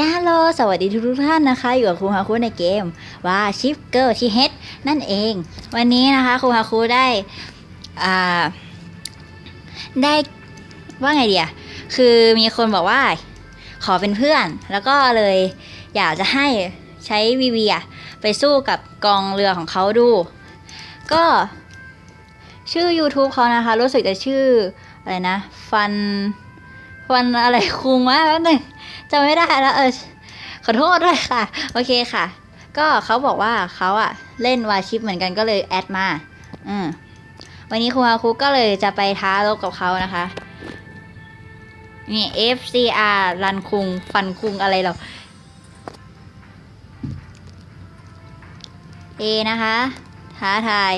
ยาโลสวัสดีทุกๆท่านนะคะ อยู่กับครูฮาคุในเกมว่าชิปเกิลชีเฮดนั่นเอง วันนี้นะคะครูฮาคุได้อ่าได้ว่าไงเดียคือมีคนบอกว่า ขอเป็นเพื่อน แล้วก็เลยอยากจะให้ใช้วีวีอะไปสู้กับกองเรือของเขาดู ก็ชื่อ YouTube เขานะคะ รู้สึกจะชื่ออะไรนะ ฟันฟันอะไรคุงวะแป๊บหนึง จำไม่ได้แล้วเออขอโทษด้วยค่ะ โอเคค่ะ ก็เขาบอกว่าเขาอะเล่นวาชิปเหมือนกันก็เลยแอดมา อืมวันนี้ครูฮาคุก็เลยจะไปท้ารบกับเขานะคะ นี่ FCR รันคุง ฟันคุงอะไรหรอ A นะคะ ท้าทาย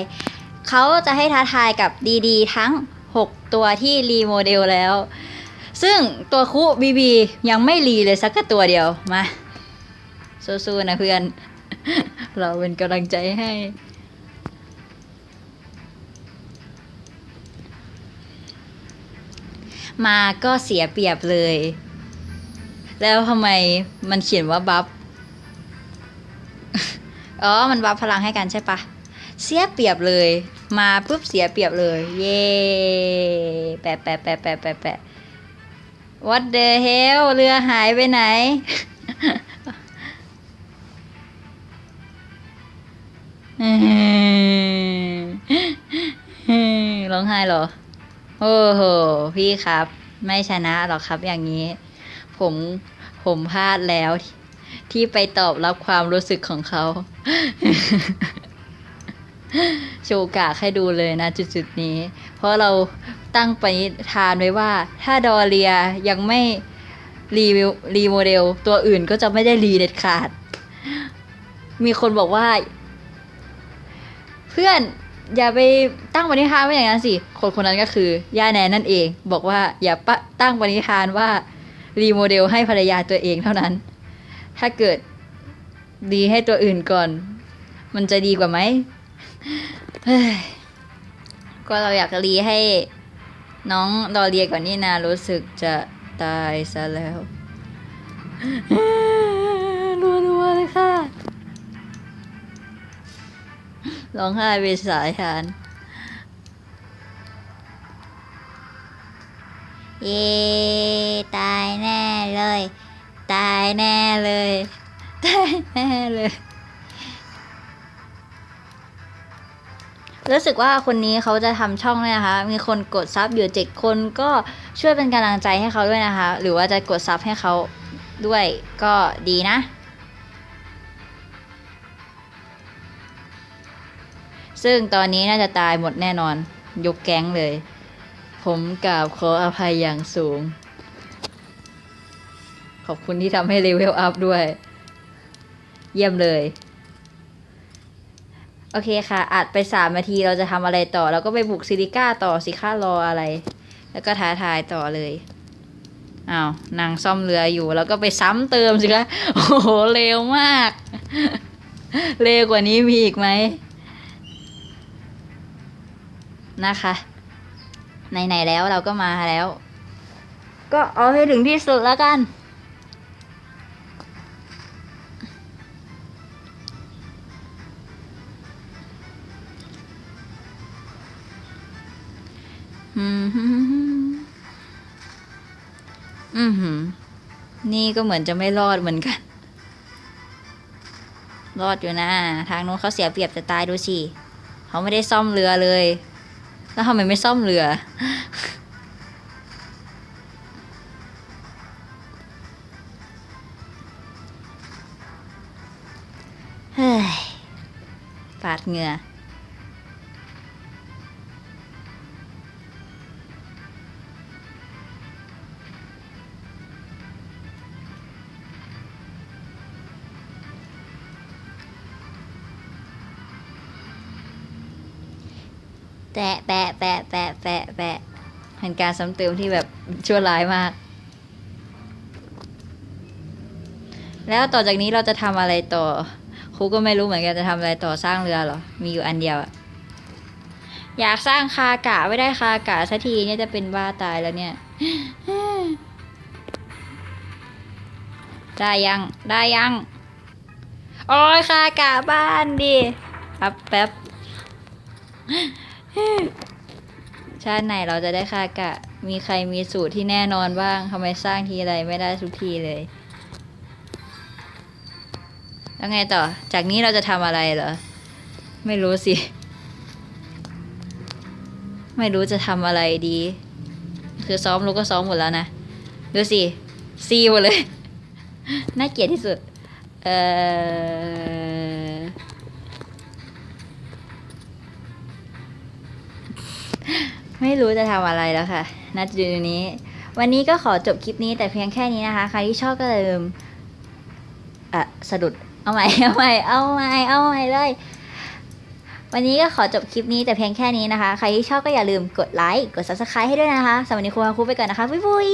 เขาจะให้ท้าทายกับดีๆ ทั้ง 6 ตัวที่รีโมเดลแล้ว ซึ่งตัวคุบีบียังไม่รีเลยสักตัวเดียว มาสู้ๆนะเพื่อน เราเป็นกำลังใจให้ มาก็เสียเปรียบเลย แล้วทำไมมันเขียนว่าบัฟอ๋อ มันบัฟพลังให้กันใช่ปะ เสียเปรียบเลย มาปุ๊บเสียเปรียบเลย เย่แปะแปะแปะแปะแปะแปะ What the hell เรือหายไปไหน ร้องไห้เหรอ โอ้โห พี่ครับ ไม่ชนะหรอกครับอย่างนี้ ผมผมพลาดแล้ว ที่ไปตอบรับความรู้สึกของเขา โชว์กากให้ดูเลยนะจุดๆนี้ เพราะเรา ตั้งปณิธานไว้ว่า ถ้าดอเรียยังไม่รีวิวรีโมเดล ตัวอื่นก็จะไม่ได้รีเด็ดขาด มีคนบอกว่า เพื่อนอย่าไปตั้งปณิธานไว้อย่างนั้นสิ คนคนนั้นก็คือย่าแนนนั่นเอง บอกว่าอย่าปะตั้งปณิธานว่ารีโมเดลให้ภรรยาตัวเองเท่านั้น ถ้าเกิดดีให้ตัวอื่นก่อน มันจะดีกว่าไหมเฮ้ก็เราอยากรีให้ น้องดอเรียก่อนนี่นารู้สึกจะตายซะแล้วรัวๆเลยค่ะร้องไห้เป็นสายทานเย่ตายแน่เลย ตายแน่เลย ตายแน่เลย รู้สึกว่าคนนี้เขาจะทำช่องด้วยนะคะ มีคนกดซับอยู่เจ็ดคนก็ช่วยเป็นกำลังใจให้เขาด้วยนะคะ หรือว่าจะกดซับให้เขาด้วยก็ดีนะ ซึ่งตอนนี้น่าจะตายหมดแน่นอน ยกแก๊งเลย ผมกราบขออภัยอย่างสูง ขอบคุณที่ทำให้เลเวลอัพด้วย เยี่ยมเลย โอเคค่ะอัดไปสามนาทีเราจะทำอะไรต่อ เราก็ไปบุกซิลิก้าต่อสิค่ารออะไร แล้วก็ท้าทายต่อเลยอ้าวนางซ่อมเรืออยู่ แล้วก็ไปซ้ำเติมสิคะโอ้โหเร็วมาก เร็วกว่านี้มีอีกไหมนะคะไหนๆแล้วเราก็มาแล้ว ก็เอาให้ถึงที่สุดแล้วกัน อืมฮึอืมหืมนี่ก็เหมือนจะไม่รอดเหมือนกัน รอดอยู่นะ ทางนู้นเขาเสียเปรียบจะตายดูสิเขาไม่ได้ซ่อมเรือเลย แล้วทำไมไม่ซ่อมเรือ เฮ้ยปาดเหงื่อ แตะแปะแปะแปะแปะแปะเป็นการซ้ำเติมที่แบบชั่วร้ายมาก แล้วต่อจากนี้เราจะทำอะไรต่อครูก็ไม่รู้เหมือนกันจะทำอะไรต่อสร้างเรือเหรอ มีอยู่อันเดียวอะอยากสร้างคากะไม่ได้คากะสักทีเนี่ยจะเป็นบ้าตายแล้วเนี่ยได้ยัง ได้ยัง โอ้ยคากะบ้านดิแป๊บแป๊บ ชาติไหนเราจะได้คากะ มีใครมีสูตรที่แน่นอนบ้างทำไมสร้างทีไรไม่ได้ทุกทีเลย แล้วไงต่อ จากนี้เราจะทำอะไรเหรอ ไม่รู้สิ ไม่รู้จะทำอะไรดี คือซ้อมรู้ก็ซ้อมหมดแล้วนะ ดูสิ ซีหมดเลย น่าเกลียดที่สุด เอ่อ ไม่รู้จะทำอะไรแล้วค่ะณจุดนี้ วันนี้ก็ขอจบคลิปนี้แต่เพียงแค่นี้นะคะ ใครที่ชอบก็อย่าลืมอะสะดุดเอาใหม่เอาใหม่เอาใหม่เอาใหม่เลยวันนี้ก็ขอจบคลิปนี้แต่เพียงแค่นี้นะคะ ใครที่ชอบก็อย่าลืมกดไลค์ กด subscribe ให้ด้วยนะคะสำหรับวันนี้ครูฮาคุไปก่อนนะคะ บ๊ายบาย